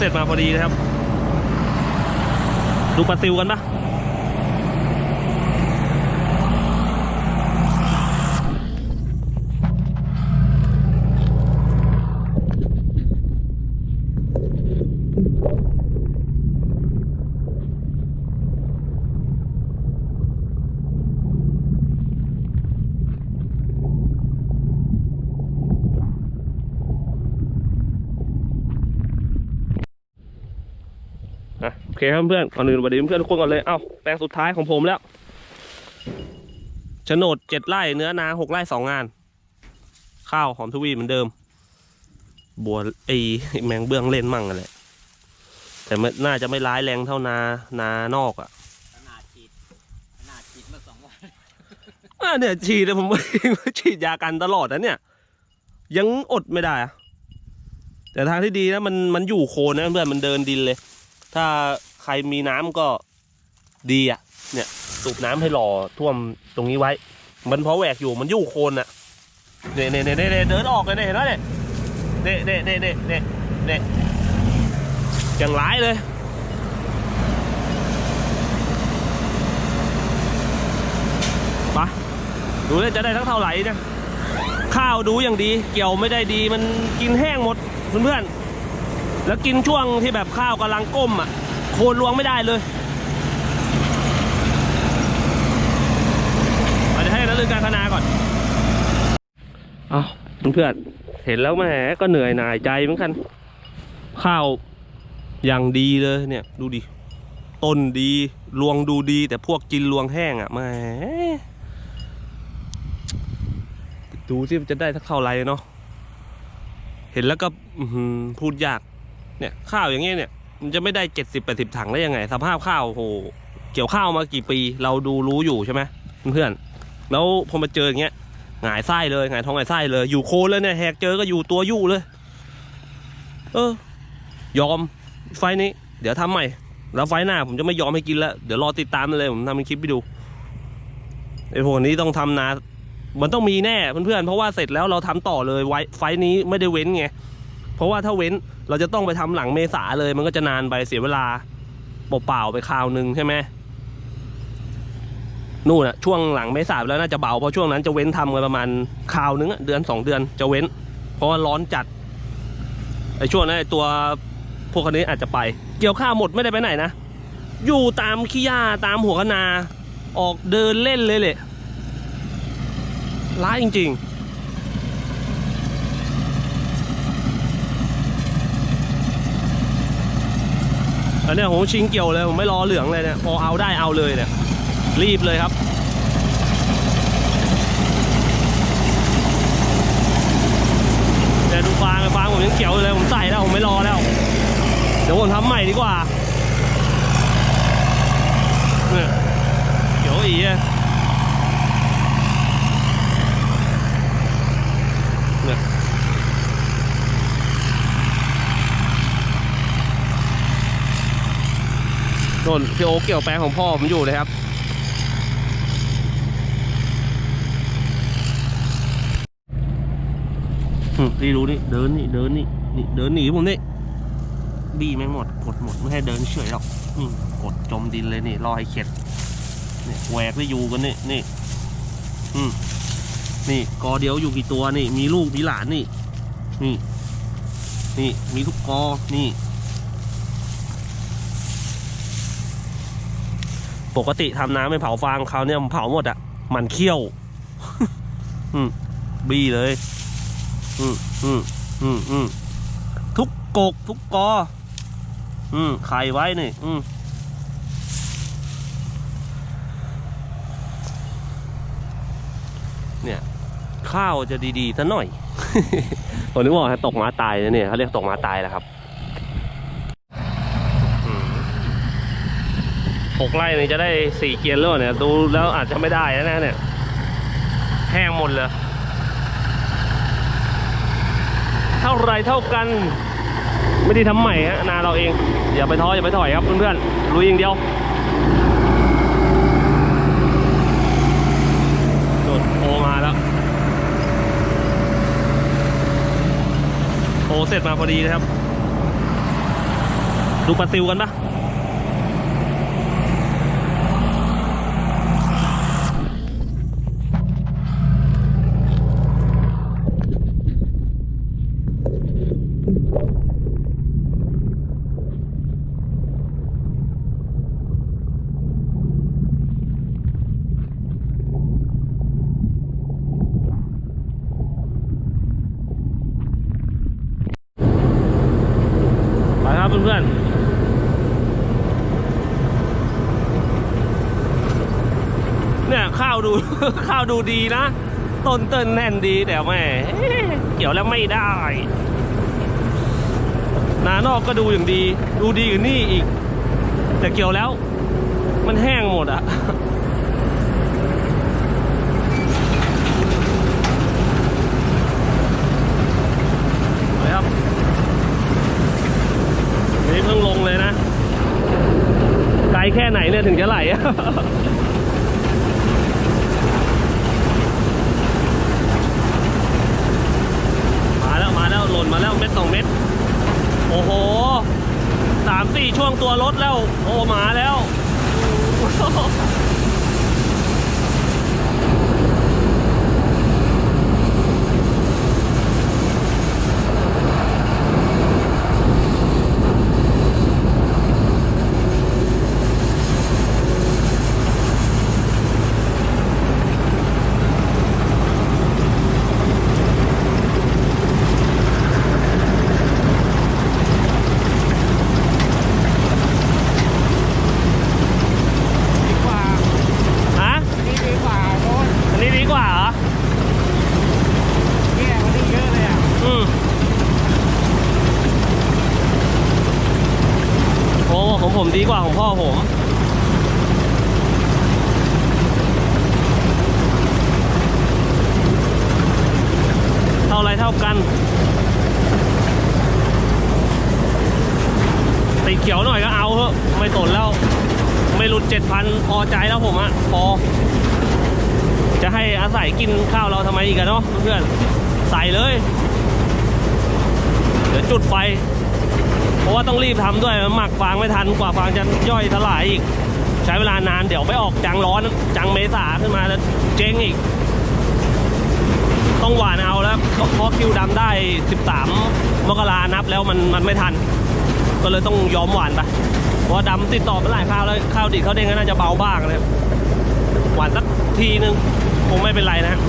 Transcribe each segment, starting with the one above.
เสร็จมาพอดีนะครับ ดูปลาซิวกันปะ เคครับเพื่อนก่อนอื่นสวัสดีเพื่อนทุกคนก่อนเลย เอ้าแปลงสุดท้ายของผมแล้วโฉนดเจ็ดไร่เนื้อนาหกไร่สองงาน ข้าวหอมทวีเหมือนเดิม บัวไอแมงเบื้องเล่นมั่งอะไรแต่ไม่น่าจะไม่ร้ายแรงเท่านานานอกอะขนาดฉีดขนาดฉีดเมื่อสองวันอ่าเนี่ยฉีดเลยผมฉีดยากันตลอดนะเนี่ย ยังอดไม่ได้อะแต่ทางที่ดีนะมันมันอยู่โคนนะเพื่อนมันเดินดินเลย ถ้าใค รมีน้ำก็ดีอะ เนี่ยสูบน้ำให้หล่อท่วมตรงนี้ไว้ มันเพราะแหวกอยู่มันยู่โคนอะเนี่ยเนี่ยเนี่ยเนี่ยเดินออกเลยเนี่ยเห็นไหมเนี่ยเนี่ยเนี่ยเนี่ยเนี่ยเนี่ยอย่างร้ายเลยปะดูเลยจะได้ทั้งเท่าไหร่เนี่ยข้าวดูอย่างดีเกี่ยวไม่ได้ดีมันกินแห้งหมดเพื่อนๆแล้วกินช่วงที่แบบข้าวกำลังก้มอะ โคนรวงไม่ได้เลยเอาเดี๋ยวให้นักเรียนการพนาก่อนเอาเพื่อนๆเห็นแล้วแหมก็เหนื่อยหน่ายใจเหมือนกัน ข้าวอย่างดีเลยเนี่ย ดูดิต้นดีรวงดูดี แต่พวกกินรวงแห้งอะแหมดูสิมันจะได้สักเท่าไหรเนาะเห็นแล้วก็อื้อหือพูดยาก เนี่ย ข้าวอย่างเงี้ยเนี่ย มันจะไม่ได้เจ็ดสิบแปดสิบถังได้ยังไง สภาพข้าวโห เกี่ยวข้าวมากี่ปี เราดูรู้อยู่ใช่ไหมเพื่อนๆแล้วพอมาเจออย่างเงี้ยหงายไส้เลยหงายท้องหงายไส้เลย อยู่โคนเลยเนี่ยแหกเจอก็อยู่ตัวยู่เลย เออ ยอมไฟนี้ เดี๋ยวทำใหม่ แล้วไฟหน้าผมจะไม่ยอมให้กินแล้ว เดี๋ยวรอติดตามเลยผมทำเป็นคลิปไปดูไอ้พวกนี้ต้องทำนา มันต้องมีแน่เพื่อนๆเพราะว่าเสร็จแล้วเราทำต่อเลยไวไฟนี้ไม่ได้เว้นไง เพราะว่าถ้าเว้นเราจะต้องไปทำหลังเมษาเลย มันก็จะนานไปเสียเวลาเปล่าๆไปคราวหนึ่งใช่ไหมนู่นอะช่วงหลังเมษาแล้วน่าจะเบาเพราะช่วงนั้นจะเว้นทำกันประมาณคราวนึงเดือนสองเดือนจะเว้น เพราะว่าร้อนจัดไอ้ช่วงนั้นไอ้ตัวพวกคนนี้อาจจะไป เกี่ยวข้าวหมดไม่ได้ไปไหนนะอยู่ตามขี้หญ้าตามหัวคะนา ออกเดินเล่นเลยแหละร้ายจริง ๆ อันนี้ยผมชิงเกี่ยวเลยผมไม่รอเหลืองเลยเนี่ยพอเอาได้เอาเลยเนี่ยรีบเลยครับเนี่ยดูฟางฟางผมยังเกี่ยวเลยผมใส่แล้วผมไม่รอแล้ว เดี๋ยวผมทำใหม่ดีกว่าเนี่ยเกี่ยวอีอะ เนี่ยโน่นพี่โอ๊คเกี่ยวแปลงของพ่อผมอยู่เลยครับ นี่ดูนี่เดินนี่เดินนี่นี่เดินหนีผมนี่บีไม่หมดกดหมดไม่ให้เดินเฉยหรอกนี่กดจมดินเลยนี่รอให้เข็ดนี่แหวกได้อยู่กันนี่นี่อืมนี่กอเดียวอยู่กี่ตัวนี่ มีลูกมีหลานนี่ นี่ นี่มีทุกกอนี่ ปกติทำน้ำไม่เผาฟางคราเนี้ยเผาหมดอะมันเคี้ยว อืมบี้เลย อืมอืมอืมอืมทุกกกทุกกอ อืมไข่ไว้นี่อืมเนี่ย ข้าวจะดีๆซะหน่อยผมนึกว่าตกมาตายนะเนี่ยเขาเรียกตกมาตายแล้วครับอืม หกไร่เนี่ยจะได้สี่เกียนแล้วเนี่ย ดูแล้วอาจจะไม่ได้นะเนี่ย แห้งหมดเลย เท่าไรเท่ากัน ไม่ได้ทำใหม่ฮะนาเราเอง อย่าไปท้ออย่าไปถอยครับเพื่อนๆลุยอย่างเดียวโดดโอมาแล้วโอเสร็จมาพอดีนะครับ ดูปลาซิวกันปะไปครับเพื่อนๆเนี่ยข้าวดู ข้าวดูดีนะ ต้นเต้นแน่นดีแต่แม่เกี่ยวแล้วไม่ได้นานอกก็ดูอย่างดี ดูดีกว่านี่อีก แต่เกี่ยวแล้ว มันแห้งหมดอะ ไปครับ นี่เพิ่งลงเลยนะ ไกลแค่ไหนเนี่ยถึงจะไหล มาแล้วมาแล้วหล่นมาแล้วเม็ดสองเม็ด โอ้โหสามสี่ช่วงตัวรถแล้ว โอ้มาแล้ว ดีกว่า ฮะ อันนี้ดีกว่าโน้น อันนี้ดีกว่าเหรอ เนี่ยมันนี่เยอะเลยอะ อืมโอ้ของผมดีกว่าของพ่อผม เท่าไรเท่ากัน ติดเขียวหน่อยก็เอาเถอะ ไม่สนแล้ว ไม่หลุดเจ็ดพันพอใจแล้วผมอะพอ จะให้อาศัยกินข้าวเราทำไมอีกอะเนาะเพื่อนใส่เลย เดี๋ยวจุดไฟ เพราะว่าต้องรีบทำด้วยหมักฟางไม่ทันกว่าฟางจะย่อยสลายอีก ใช้เวลานานเดี๋ยวไปออกจังร้อนจังเมษาขึ้นมาแล้วเจ๊งอีก เพราะคิวดำได้ 13 มกรานับแล้วมันมันไม่ทัน ก็เลยต้องยอมหวานไปเพราะว่าดำติดต่อไปหลายข้าวแล้วข้าวดิบข้าวเด้งก็น่าจะเบาบ้างเลยหวานสักทีนึงคงไม่เป็นไรนะ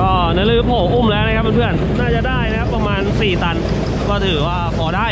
ก็นลือโผล่อุ้มแล้วนะครับเพื่อนๆน่าจะได้นะครับประมาณ 4 ตัน ก็ถือว่าพอได้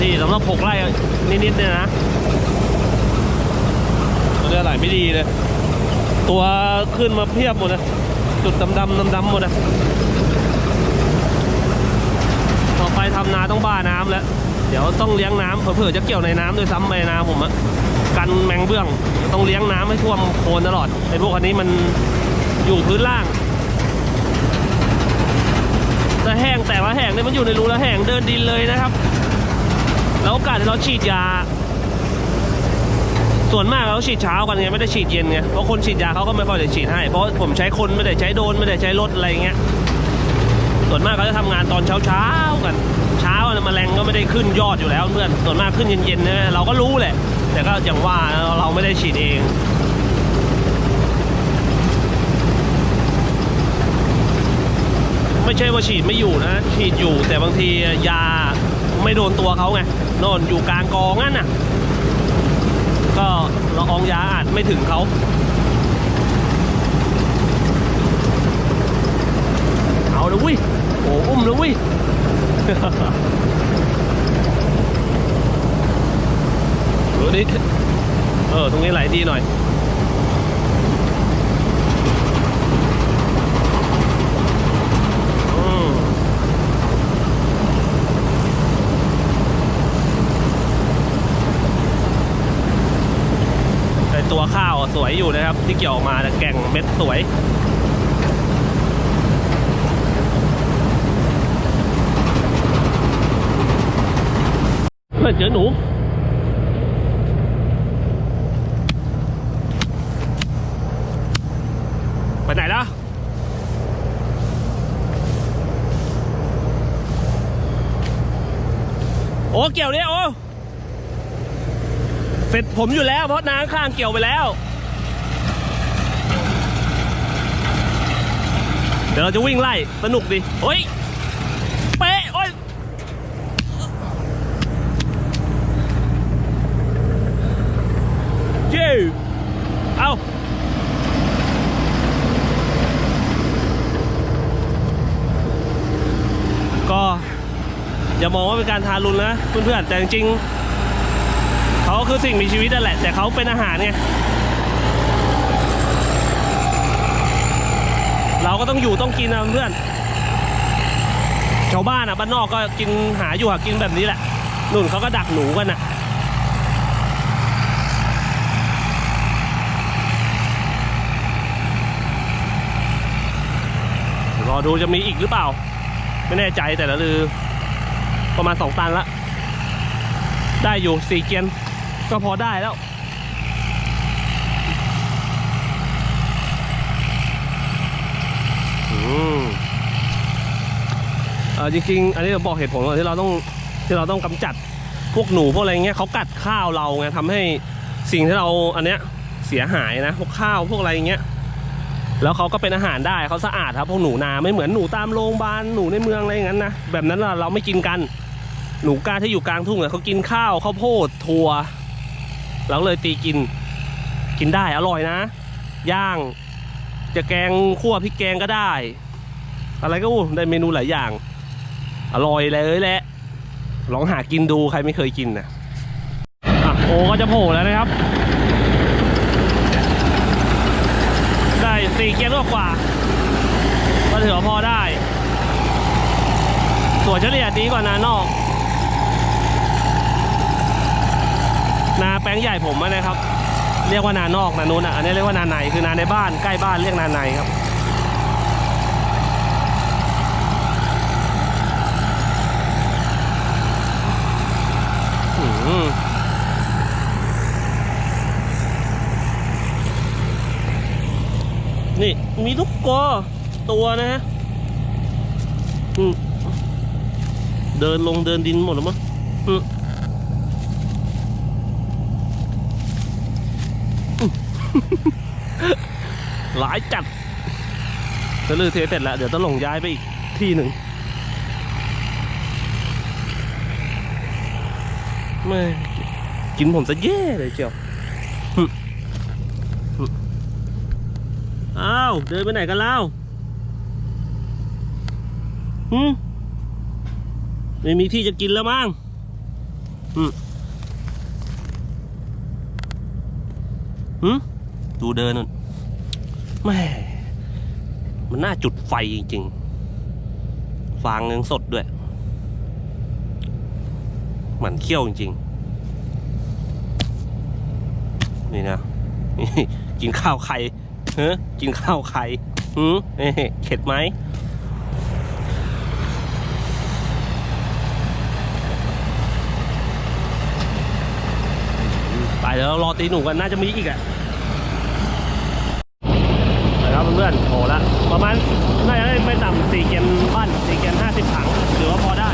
ที่สำหรับหกไร่นิดๆเนี่ยนะ เรือไหลไม่ดีเลย ตัวขึ้นมาเพียบหมดนะจุดดำๆดำๆหมดนะต่อไปทำนาต้องบ้าน้ำแล้ว เดี๋ยวต้องเลี้ยงน้ำเผื่อจะเกี่ยวในน้ำด้วยซ้ำไปนาผมอะกันแมงเบื้องต้องเลี้ยงน้ำให้ท่วมโคนตลอดไอ้พวกอันนี้มันอยู่พื้นล่างแต่แห้งแต่ว่าแห้งเนี่ยมันอยู่ในรูแล้วแห้งเดินดินเลยนะครับ แล้วโอกาสที่เราฉีดยา ส่วนมากเราฉีดเช้ากันไงไม่ได้ฉีดเย็นไงเพราะคนฉีดยาเขาก็ไม่ค่อยได้ฉีดให้ เพราะผมใช้คนไม่ได้ใช้โดนไม่ได้ใช้รถอะไรเงี้ยส่วนมากเขาจะทำงานตอนเช้าเช้ากันเช้าแมลงก็ไม่ได้ขึ้นยอดอยู่แล้วเพื่อนส่วนมากขึ้นเย็นๆเนี่ยเราก็รู้แหละ แต่ก็อย่างว่าเราไม่ได้ฉีดเองไม่ใช่ว่าฉีดไม่อยู่นะ ฉีดอยู่แต่บางทียาไม่โดนตัวเขาไงน่นอยู่กลางกองนั่นน่ะ ก็ละอองยาอาจไม่ถึงเขาเอาเลยวิโอ้อุ้มเลยวิดูดิเออ ตรงนี้ไหลดีหน่อยับ ที่เกี่ยวออกมาแก่งเม็ดสวยเมื่อเจอหนูไปไหนแล้วโอ้เกี่ยวเนี่ยโอ้เสร็จผมอยู่แล้วเพราะน้ำข้างเกี่ยวไปแล้ว เดี๋ยวเราจะวิ่งไล่ สนุกดิโอ้ย เป๊ะ โอ้ย เย้เอาก็ อย่ามองว่าเป็นการทารุณนะ เพื่อนๆ แต่จริงๆเขาคือสิ่งมีชีวิตนั่นแหละ แต่เขาเป็นอาหารไง เราก็ต้องอยู่ต้องกินนะเพื่อนชาวบ้านอะบ้านนอกก็กินหาอยู่หากินแบบนี้แหละนุ่นเขาก็ดักหนูกันอะรอดูจะมีอีกหรือเปล่า ไม่แน่ใจแต่ละลือ ประมาณสองตันละ ได้อยู่สี่เกียนก็พอได้แล้ว อืมเออจริงๆ อันนี้ผมบอกเหตุผลก่อนที่เราต้องที่เราต้องกำจัดพวกหนูพวกอะไรเงี้ยเขากัดข้าวเราไงทำให้สิ่งที่เราอันเนี้ยเสียหายนะพวกข้าวพวกอะไรเงี้ยแล้วเขาก็เป็นอาหารได้เขาสะอาดครับพวกหนูนาไม่เหมือนหนูตามโรงพยาบาลหนูในเมืองอะไรอย่างนั้นนะแบบนั้นเราเราไม่กินกันหนูกาที่อยู่กลางทุ่งเนี่ยเขากินข้าวข้าวโพดถั่วเราเลยตีกินกินได้อร่อยนะ ย่าง จะแกงคั่วพริกแกงก็ได้ อะไรก็ได้เมนูหลายอย่าง อร่อยเลยแหละ ลองหากินดูใครไม่เคยกินนะอะโอก็จะโผล่แล้วนะครับ ได้สี่เกียร์กว่าก็ถือว่าพอได้ตัวเฉลี่ยดีกว่านานอกนาแปลงใหญ่ผมนะครับ เรียกว่านานอกนานู้นอะอันนี้เรียกว่านาในคือนาในบ้านใกล้บ้านเรียกนาในครับ นี่มีทุกกอตัวนะฮะเดินลงเดินดินหมดแล้วมั้งหลายจัดจะลือเทเสร็จแล้ว เดี๋ยวต้องลงย้ายไปอีกที่หนึ่ง ไม่กินผมจะแย่เลยเจียวอ้าวเดินไปไหนกันแล้วหืมไม่มีที่จะกินแล้วมั้งหืมหืมดูเดินนู่นแม่มันน่าจุดไฟจริงๆ ฟางยังสดด้วย เหมือนเขี้ยวจริง ๆ นี่นะกินข้าวไข่เฮ้กินข้าวไข่หืมเอ๊ะเข็ดไหมไปเดี๋ยวเรารอตีหนูกันน่าจะมีอีกอะนะครับเพื่อนโหละประมาณน่าจะได้ไม่ต่ำสี่เกมบ้านสี่เกมห้าสิบถังถือว่าพอได้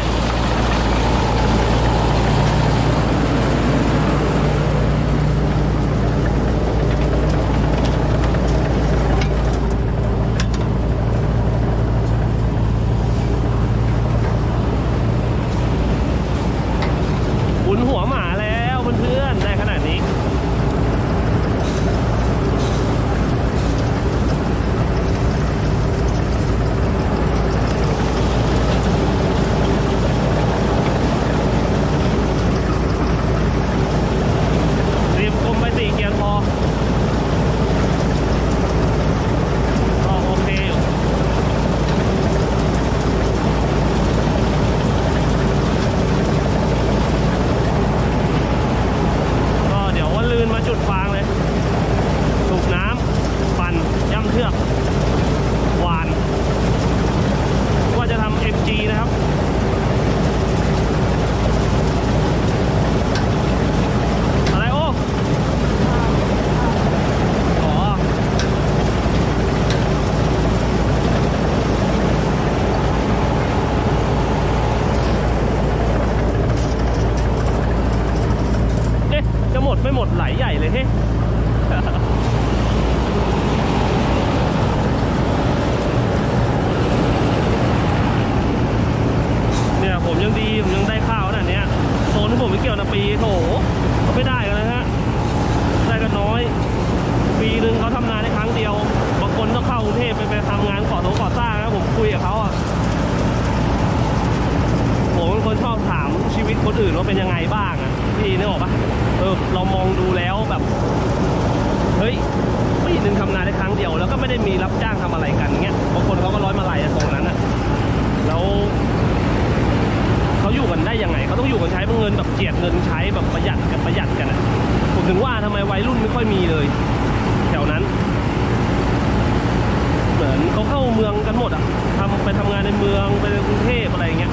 ทำไปทำงานในเมืองไปในกรุงเทพอะไรอย่างเงี้ย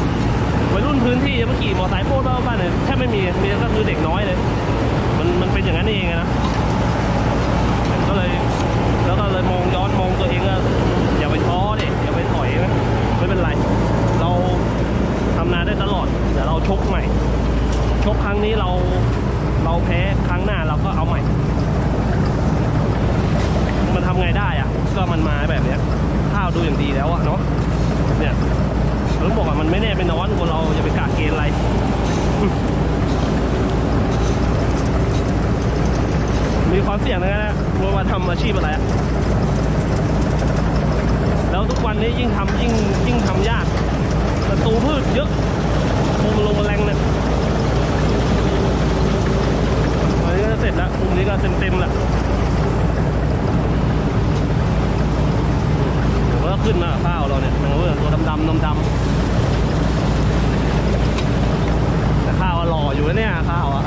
วัยรุ่นพื้นที่เมื่อกี้มอไซค์โป้บ้าบ้านเนี่ยแทบไม่มีมีก็คือเด็กน้อยเลย มันมันเป็นอย่างนั้นเองนะก็เลยแล้วก็เลยมองย้อนมองตัวเองว่าอย่าไปท้อดิอย่าไปถอยนะไม่เป็นไร เราทำงานได้ตลอดเดี๋ยวเราชกใหม่ ชกครั้งนี้เราเราแพ้ครั้งหน้าเราก็เอาใหม่ มันทำไงได้อะก็มันมาแบบเนี้ย ข้าวดูอย่างดีแล้วอะเนาะเนี่ยผมบอกว่ามันไม่แน่เป็นนอนคนเราอย่าไปกะเกณฑ์อะไรมีความเสี่ยงนะนะว่ามาทำอาชีพอะไรอะแล้วทุกวันนี้ยิ่งทำยิ่งยิ่งทำยากศัตรูพืชเยอะพงลงแรงเนี่ยอันนี้ก็เสร็จแล้วกลุ่มนี้ก็เต็มเต็มแล้วเดี๋ยวมัน ก็ขึ้นมาข้าวเราเนี่ยมันก็ตัวดำดำดำดำๆแต่ข้าวอะหล่ออยู่นะเนี่ยข้าวอะ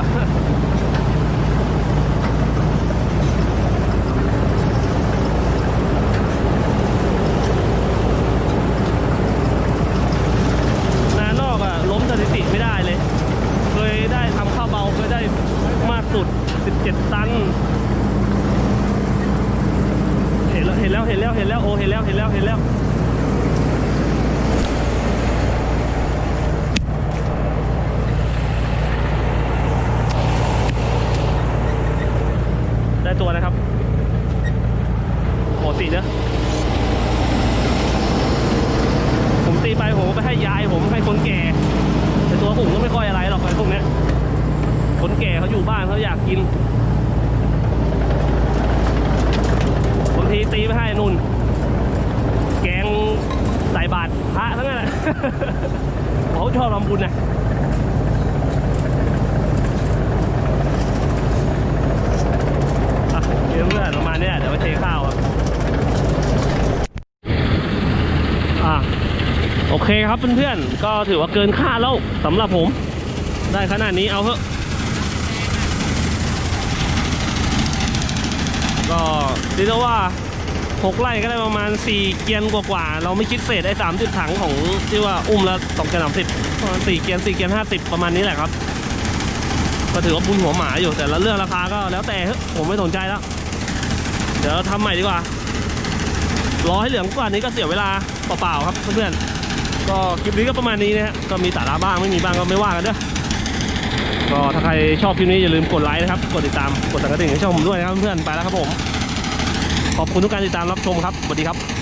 นานอกอะล้มสถิติไม่ได้เลย เคยได้ทำข้าวเบาเคยได้มากสุด 17 ตัน เห็นแล้วเห็นแล้วเห็นแล้วเห็นแล้วโอ้เห็นแล้วเห็นแล้วเห็นแล้ว ได้ตัวนะครับปกติเนอะ ผมตีไปผมก็ไปให้ยายผมให้คน แก่แต่ตัวผมก็ไม่ค่อยอะไรหรอกไอ้พวกเนี้ยคนแก่เขาอยู่บ้านเขาอยากกินบางทีตีไปให้นุ่น แกงใส่บาตรพระทั้งนั้นแหละเขาชอบทำบุญนะอะเดี๋ยวเพื่อนประมาณเนี้ยเดี๋ยวไปเทข้าวอะ โอเคครับเพื่อนๆ ก็ถือว่าเกินค่าแล้วสำหรับผม ได้ขนาดนี้เอาเถอะ ก็เรียกได้ว่าหกไร่ก็ได้ประมาณ 4 เกียนกว่าๆ เราไม่คิดเศษไอ้สามสิบถังของที่ว่าอุ้มแล้วสองเกียนสามสิบประมาณสี่เกียนสี่เกียนห้าสิบประมาณนี้แหละครับ ก็ถือว่าบุญหัวหมาอยู่แต่ละเรื่องราคาก็แล้วแต่ผมไม่สนใจแล้ว เดี๋ยวทำใหม่ดีกว่ารอให้เหลืองกว่านี้ก็เสียเวลาเปล่าๆครับเพื่อนๆ ก็คลิปนี้ก็ประมาณนี้นะฮะก็มีสาระบ้างไม่มีบ้างก็ไม่ว่ากันเด้อก็ถ้าใครชอบคลิปนี้อย่าลืมกดไลค์นะครับ กดติดตามกดสั่นกระดิ่งให้ช่องผมด้วยนะครับเพื่อนๆไปแล้วครับผม ขอบคุณทุกการติดตามรับชมครับสวัสดีครับ